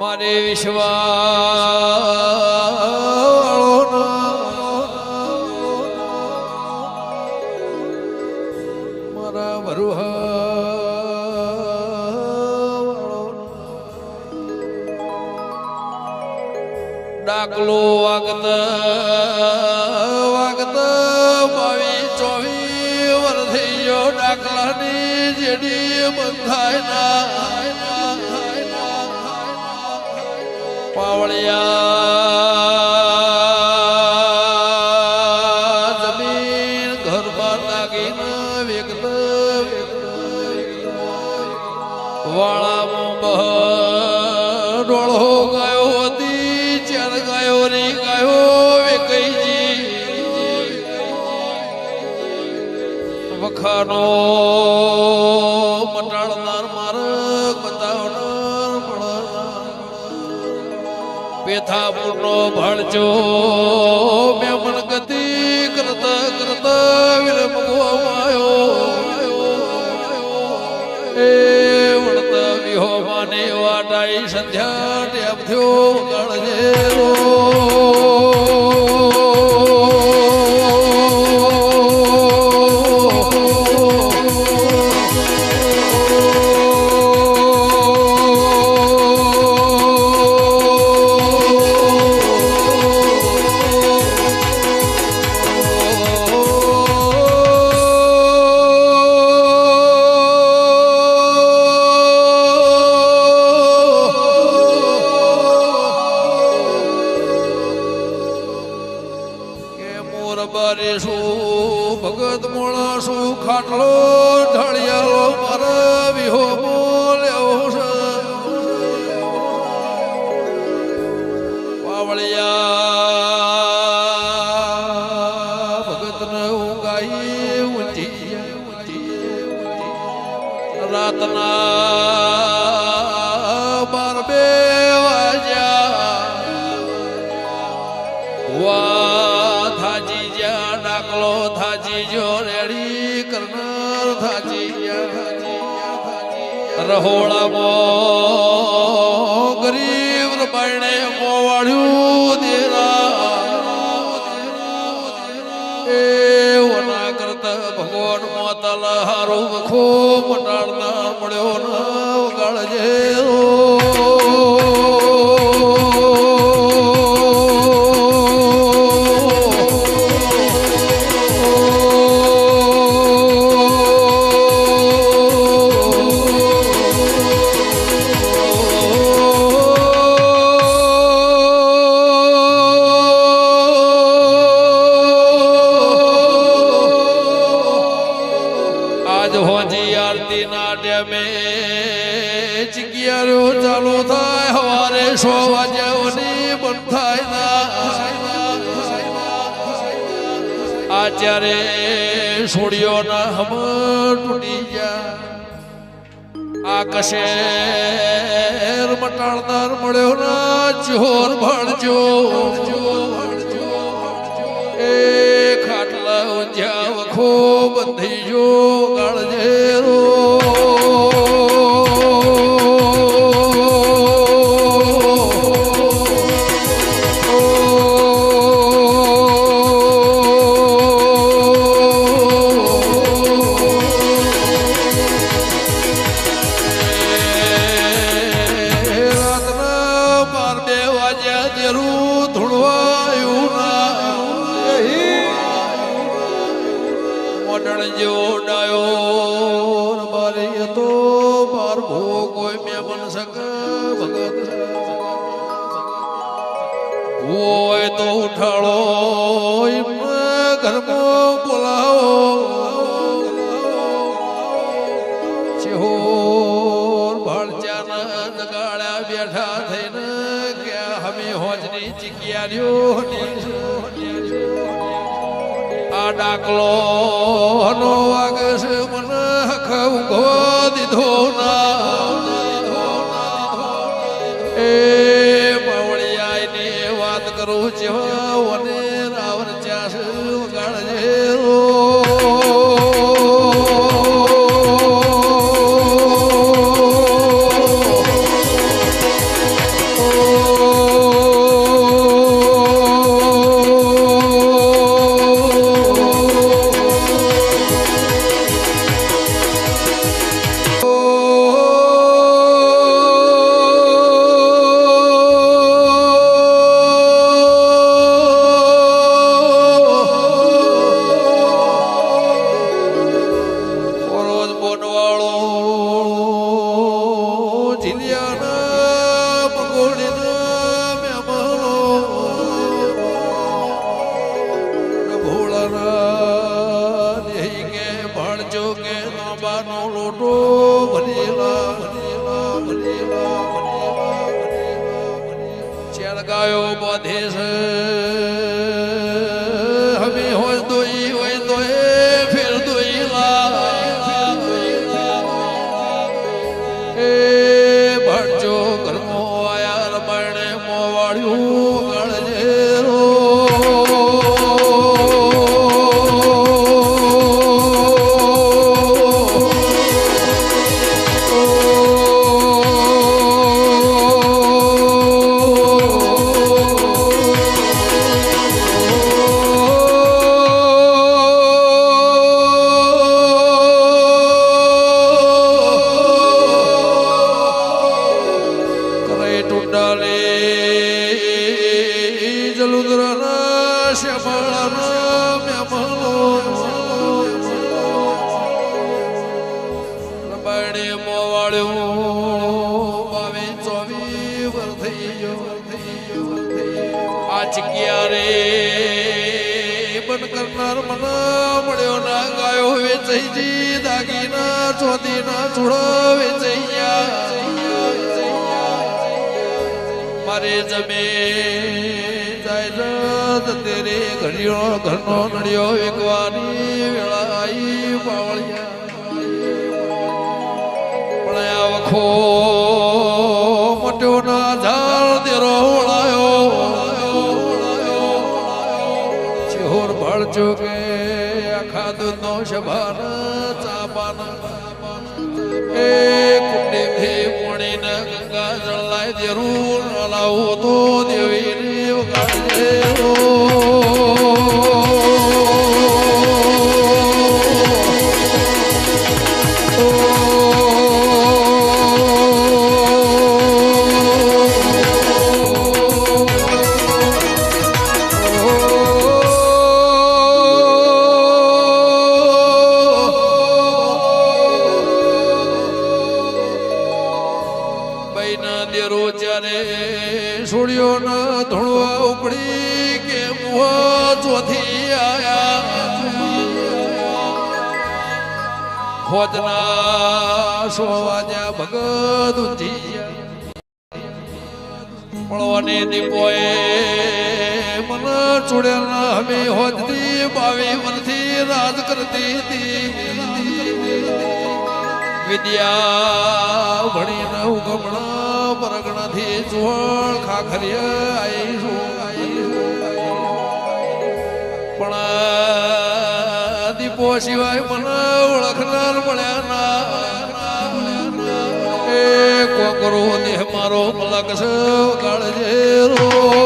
મારે વિશ્વાળો મારા વરુહા. ડાકલો વાગત વાગત બાવી ચોવી જો ડાકલાની જેડી બંધાય ના પાવળિયા જમીન ઘર બાર લાગીને વેગત વાળામાં ડોળો ગયો હતી, ચાર ગયો રે ગયો વખાનો, મટાડનાર માર્ગ બતાવનાર પેથાપુરનો ભણજો મેમન ગતિ કરતા કરતા વિલંબવામાં આવ્યો એ વણતા વિહોમાને વાટાઈ સંધ્યા ટેપ થયો ગળજે બારે શું? ભગત મોળા શું ખાટલો ઢળિયાલો મારા વિહો રહોળામાં ગરીબ રબાઈને મોવાળ્યું દેરા. એ ઓના કરતા ભગવાન મોતલ હારું ખૂબ ટાળતા મળ્યો ન ગાળજે આજ હોજી આરતી ના ડેમે ચિકિયારો ચાલુ થાય. હવારે સો વાગ્યાઓની બંધ થાય ના આચારે છોડ્યો ના હમ તૂટી ગયા. આ કશેર મટાડનાર મળ્યો ના, ચોર ભણજો. એ ખાટલા ઊંઝ્યા વખો બંધી જો ગાળજે રો મોડણ જોડાયો મારી ને બારી હતો બાર ભો કોઈ મેમન સક ભગત. હોય તો એમને ઘરમાં બોલાવો. ચિહોર ભાળચાના જગાડ્યા બેઠા થઈને કે હમે હોજની ચિકિયારીઓ ડાકલો હનો વાગસ મને હખ ઉઘો દીધો આ રે. બન કરનાર મન મળ્યો ના ગાયો વેચાઈ દાગીના ચોદીના ચૂડા વેચાઈ ગયા. મારે જમે જાય તેરે ઘડિયો ઘરનો નડિયો વેકવાની વેળા આઈ પાવળિયા. પણ આ વખો શભાન ચાપાન એ કુંડી થી પોણી ને ગંગા જળ લાય દેરું લાવું તો દેવી દેવ. વગાડજે ખોજના સો વાજ્યા ભગત મળવાની દીપોએ મન ચૂડેલા હમે હોજતી બાવી મનથી રાજ કરતી હતી. વિદ્યા ભણીને ઉગમણા પરગણાથી ચુહળ ખાખરિયા આઈશું પણ સિવાય મને ઓળખનાર મળ્યા ના. કોકરો દેહ મારો પલક છે કાળજે રો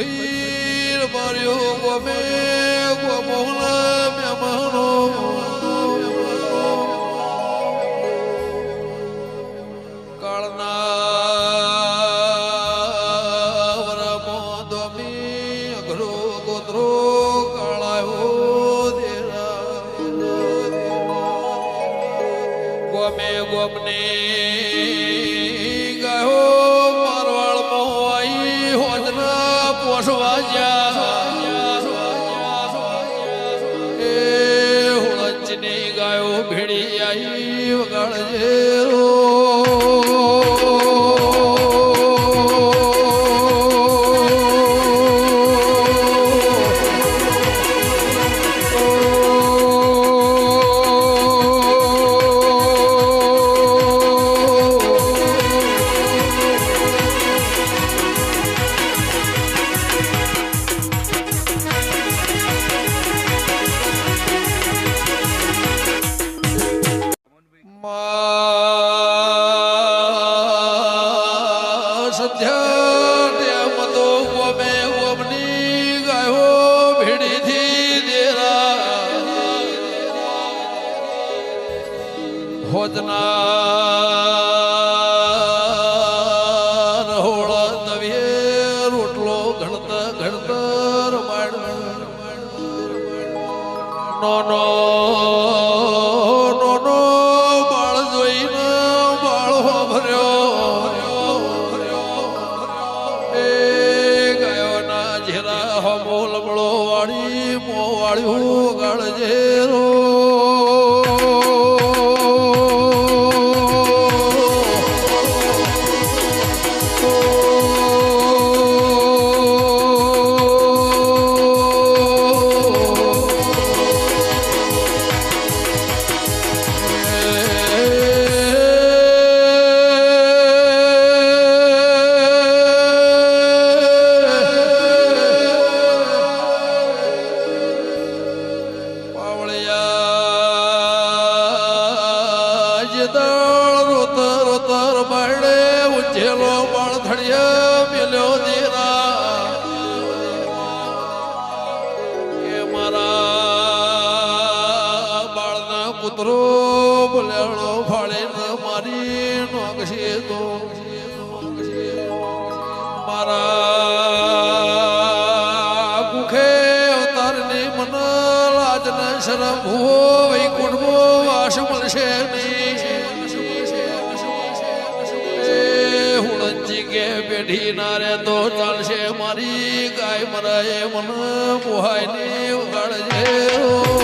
ભાઈ માર્યો ગમે ગોમોના મહેમાનો ગોમે ગોમને ગાયો राजा હોજના રહોળ દવિયે રોટલો ઘડતા ઘડતા રમાડ નો નો નો નો, બાળ જોઈને બાળ ભર્યો, એ ગયોના ઝેરા હમો લબળો વાળી, મો વાળ્યું ગળ રો બોલ્યાળો ફાળીને મારી નોકશે તો. મારા મુખે અવતારની મન લાજને શરમ હોય વૈકુંઠમો વાસ મળશે કે પેઢી ના રે તો ચાલશે મારી ગાય મરાય મન પુહાય ને ઉગાડજે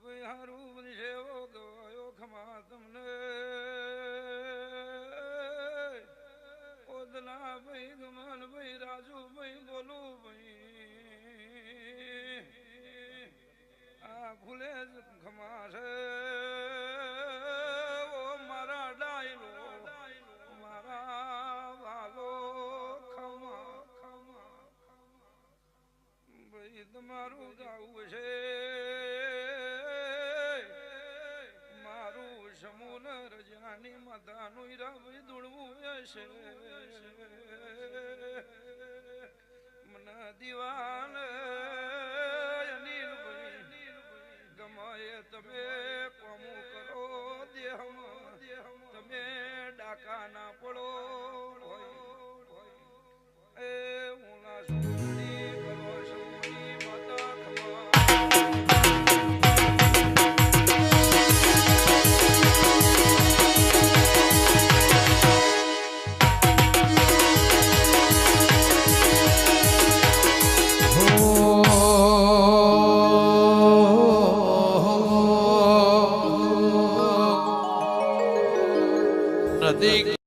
હારું બનશે એવો ગવાયો ખમા તમને ઓદલા ભાઈ ગમન ભાઈ રાજુ ભાઈ બોલું ભાઈ આ જ ખમા છે ઓ મારા ડાયલો મારા વાલો ખમા ખમા. ભાઈ તમારું ગાવું છે. સમૂન રજાની માતાનું રાવી દોડવું હશે મને દિવાન અનિલભાઈ ગમાય તમે કોમું કરો દેહમાં. તમે ડાકા ના પડો